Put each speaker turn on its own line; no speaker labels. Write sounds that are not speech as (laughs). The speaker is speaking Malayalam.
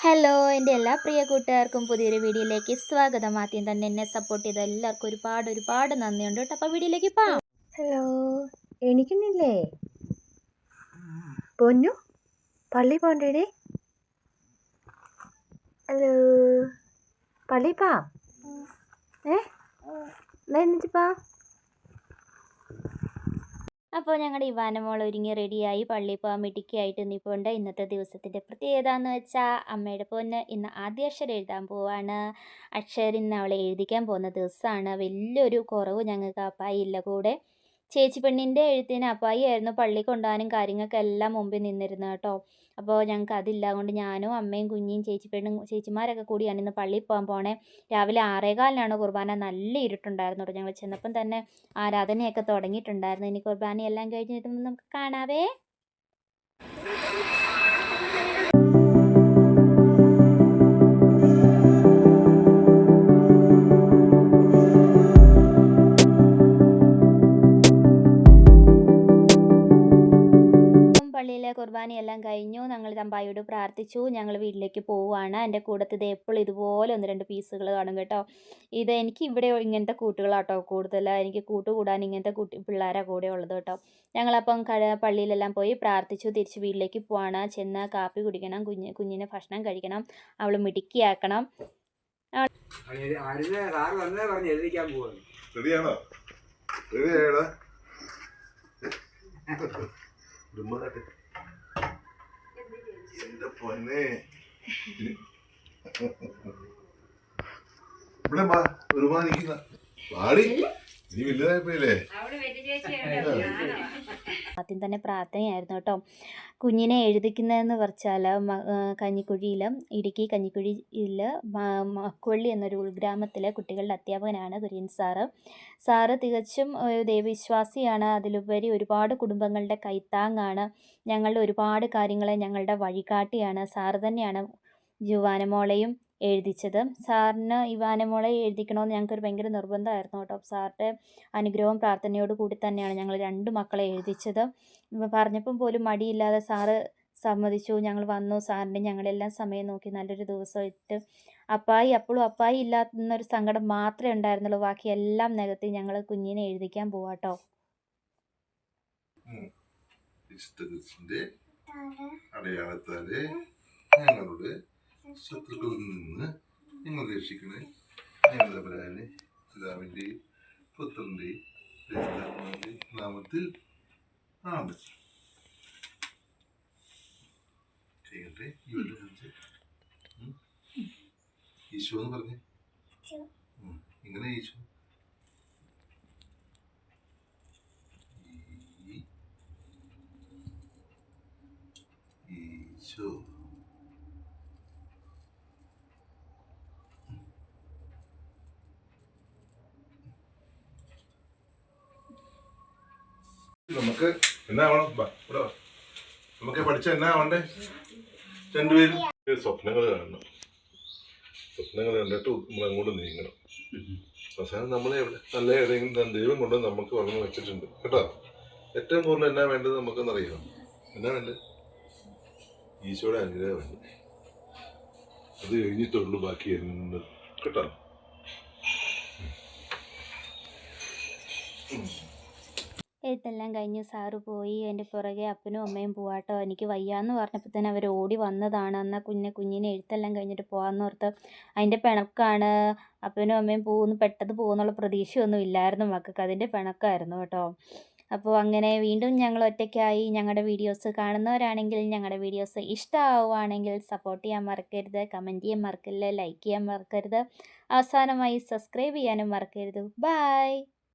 ഹലോ എന്റെ എല്ലാ പ്രിയ കൂട്ടുകാർക്കും പുതിയൊരു വീഡിയോയിലേക്ക് സ്വാഗതം. ആദ്യം തന്നെ എന്നെ സപ്പോർട്ട് ചെയ്ത എല്ലാവർക്കും ഒരുപാട് ഒരുപാട് നന്ദിയുണ്ട് കേട്ടോ. അപ്പോൾ വീഡിയോയിലേക്ക് പാ
ഹലോ എണീക്കുന്നില്ലേ? പൊന്നു പള്ളി പോണ്ടേ ഹലോ പള്ളി പാ ഏ? എന്നിട്ടിപ്പാ
അപ്പോൾ ഞങ്ങളുടെ ഇവാനമോൾ ഒരുങ്ങി റെഡിയായി പള്ളി പോകാൻ മിടുക്കിയായിട്ട് നിൽപ്പുണ്ട് ഇന്നത്തെ ദിവസത്തിന്റെ പ്രത്യേകത എന്ന് വെച്ചാൽ അമ്മയുടെ പൊന്ന് ഇന്ന് ആദ്യ അക്ഷരം എഴുതാൻ പോവാണ്. അക്ഷരം ഇന്ന് അവളെ എഴുതിക്കാൻ പോകുന്ന ദിവസമാണ് വലിയൊരു കുറവ് ഞങ്ങൾക്ക് അപ്പായി ഇല്ല കൂടെ. ചേച്ചി പെണ്ണിന്റെ എഴുത്തിന് അപ്പായി ആയിരുന്നു പള്ളി കൊണ്ടുപോകാനും കാര്യങ്ങൾക്കെല്ലാം മുമ്പിൽ നിന്നിരുന്നത് കേട്ടോ. അപ്പോൾ ഞങ്ങൾക്ക് അതില്ല. അതുകൊണ്ട് ഞാനും അമ്മയും കുഞ്ഞിയും ചേച്ചി പെണ്ണും ചേച്ചിമാരൊക്കെ കൂടിയാണ് ഇന്ന് പള്ളിയിൽ പോകാൻ പോണേ. രാവിലെ ആറേകാലിനാണ് കുർബാന. നല്ല ഇരുട്ടുണ്ടായിരുന്നു കേട്ടോ. ഞങ്ങൾ ചെന്നപ്പം തന്നെ ആരാധനയൊക്കെ തുടങ്ങിയിട്ടുണ്ടായിരുന്നു. ഇനി കുർബാനയെല്ലാം കഴിഞ്ഞിട്ട് നമുക്ക് കാണാവേ. കുർബാനയെല്ലാം കഴിഞ്ഞു. ഞങ്ങൾ തമ്പായോട് പ്രാർത്ഥിച്ചു. ഞങ്ങൾ വീട്ടിലേക്ക് പോവുകയാണ്. എന്റെ കൂടത്ത് ഇത് എപ്പോഴും ഇതുപോലെ ഒന്ന് രണ്ട് പീസുകൾ കാണും കേട്ടോ. ഇത് എനിക്ക് ഇവിടെ ഇങ്ങനത്തെ കൂട്ടുകളാട്ടോ കൂടുതൽ. എനിക്ക് കൂട്ടുകൂടാൻ ഇങ്ങനത്തെ കുട്ടി പിള്ളേരാണ് കൂടെ ഉള്ളത് കേട്ടോ. ഞങ്ങളപ്പം കഴ പള്ളിയിലെല്ലാം പോയി പ്രാർത്ഥിച്ചു. തിരിച്ച് വീട്ടിലേക്ക് പോവാണ്. ചെന്ന് കാപ്പി കുടിക്കണം. കുഞ്ഞ് കുഞ്ഞിന് ഭക്ഷണം കഴിക്കണം. അവൾ മിടുക്കിയാക്കണം.
റെഡിയാണോ? റെഡി ആയടാ (laughs) എന്റെ പൊന്നെ. ഇവിടെ വാ ഒരുമാനിക്കുന്ന പാടി നീ വലുതായപ്പോയില്ലേ
ആദ്യം തന്നെ പ്രാർത്ഥനയായിരുന്നു കേട്ടോ. കുഞ്ഞിനെ എഴുതിക്കുന്നതെന്ന് വെച്ചാൽ കഞ്ഞിക്കുഴിയിൽ ഇടുക്കി കഞ്ഞിക്കുഴിയിൽ മക്കൊള്ളി എന്നൊരു ഉൾഗ്രാമത്തിലെ കുട്ടികളുടെ അധ്യാപകനാണ് കുര്യൻ സാറ്. സാറ് തികച്ചും ദൈവവിശ്വാസിയാണ്. അതിലുപരി ഒരുപാട് കുടുംബങ്ങളുടെ കൈത്താങ്ങാണ്. ഞങ്ങളുടെ ഒരുപാട് കാര്യങ്ങളെ ഞങ്ങളുടെ വഴികാട്ടിയാണ്. സാറ് തന്നെയാണ് ജുവാനമോളെയും എഴുതിച്ചത്. സാറിന് ഇവാനമോളെ എഴുതിക്കണമെന്ന് ഞങ്ങൾക്കൊരു ഭയങ്കര നിർബന്ധമായിരുന്നു കേട്ടോ. സാറിന്റെ അനുഗ്രഹവും പ്രാർത്ഥനയോട് കൂടി തന്നെയാണ് ഞങ്ങൾ രണ്ട് മക്കളെ എഴുതിച്ചത്. പറഞ്ഞപ്പം പോലും മടിയില്ലാതെ സാറ് സമ്മതിച്ചു. ഞങ്ങൾ വന്നു. സാറിന്റെ ഞങ്ങളെല്ലാം സമയം നോക്കി നല്ലൊരു ദിവസം ഇട്ട് അപ്പായി. അപ്പോഴും അപ്പായി ഇല്ലാത്തൊരു സങ്കടം മാത്രമേ ഉണ്ടായിരുന്നുള്ളൂ. ബാക്കി എല്ലാം നികത്തി ഞങ്ങൾ കുഞ്ഞിനെ എഴുതിക്കാൻ പോവാട്ടോ
ഇഷ്ടത്തിന്റെ അടയാളത്താൽ ഞങ്ങളുടെ ശത്രുക്കളിൽ നിന്ന് ഞങ്ങൾ രക്ഷിക്കണേ. ഞങ്ങളുടെ പരാനെ പിതാവിന്റെയും പുത്രന്റെയും പരിശുദ്ധാത്മാവിന്റെയും നാമത്തിൽ ആമേൻ. ചെയ്യട്ടെ വല്ല കാണിച്ച്. ഈശോ എന്ന് പറഞ്ഞേ. ഇങ്ങനെ ഈശോ. ഈശോ. നമുക്ക് എന്നാ ആവണം വാ, ഇവിടെ. നമുക്ക് പഠിച്ച എന്നാ ആവണ്ടേ രണ്ടുപേരും സ്വപ്നങ്ങൾ കാണണം. സ്വപ്നങ്ങൾ കണ്ടിട്ട് നമ്മൾ അങ്ങോട്ട് നീങ്ങണം. അവസാനം നമ്മളെ നല്ല ഏതെങ്കിലും ദൈവം കൊണ്ട് നമുക്ക് വളർന്നു വെച്ചിട്ടുണ്ട്. കേട്ടോ? ഏറ്റവും കൂടുതൽ എന്നാ വേണ്ടത് നമുക്കൊന്നറിയാം എന്നാ വേണ്ടത്? ഈശോയുടെ അനുഗ്രഹം വേണ്ടത് അത് കഴിഞ്ഞിട്ടുള്ളൂ ബാക്കി എന്ത് കേട്ടോ?
എഴുത്തെല്ലാം കഴിഞ്ഞ് സാറ് പോയി എന്റെ പുറകെ അപ്പനും അമ്മയും പോവാട്ടോ. എനിക്ക് വയ്യാന്ന് പറഞ്ഞപ്പോൾ തന്നെ അവർ ഓടി വന്നതാണ്. എന്നാൽ കുഞ്ഞെ കുഞ്ഞിനെ എഴുത്തെല്ലാം കഴിഞ്ഞിട്ട് പോകാമെന്ന് ഓർത്ത് അതിന്റെ പിണക്കാണ് അപ്പനും അമ്മയും പോകുന്നു പെട്ടെന്ന് പോകുന്നുള്ള പ്രതീക്ഷയൊന്നും ഇല്ലായിരുന്നു മക്കൾക്ക്. അതിന്റെ പിണക്കായിരുന്നു കേട്ടോ. അപ്പോൾ അങ്ങനെ വീണ്ടും ഞങ്ങൾ ഒറ്റയ്ക്കായി ഞങ്ങളുടെ വീഡിയോസ് കാണുന്നവരാണെങ്കിൽ ഞങ്ങളുടെ വീഡിയോസ് ഇഷ്ടമാവുകയാണെങ്കിൽ സപ്പോർട്ട് ചെയ്യാൻ മറക്കരുത്. കമന്റ് ചെയ്യാൻ മറക്കരുത്. ലൈക്ക് ചെയ്യാൻ മറക്കരുത്. അവസാനമായി സബ്സ്ക്രൈബ് ചെയ്യാനും മറക്കരുത്. ബൈ.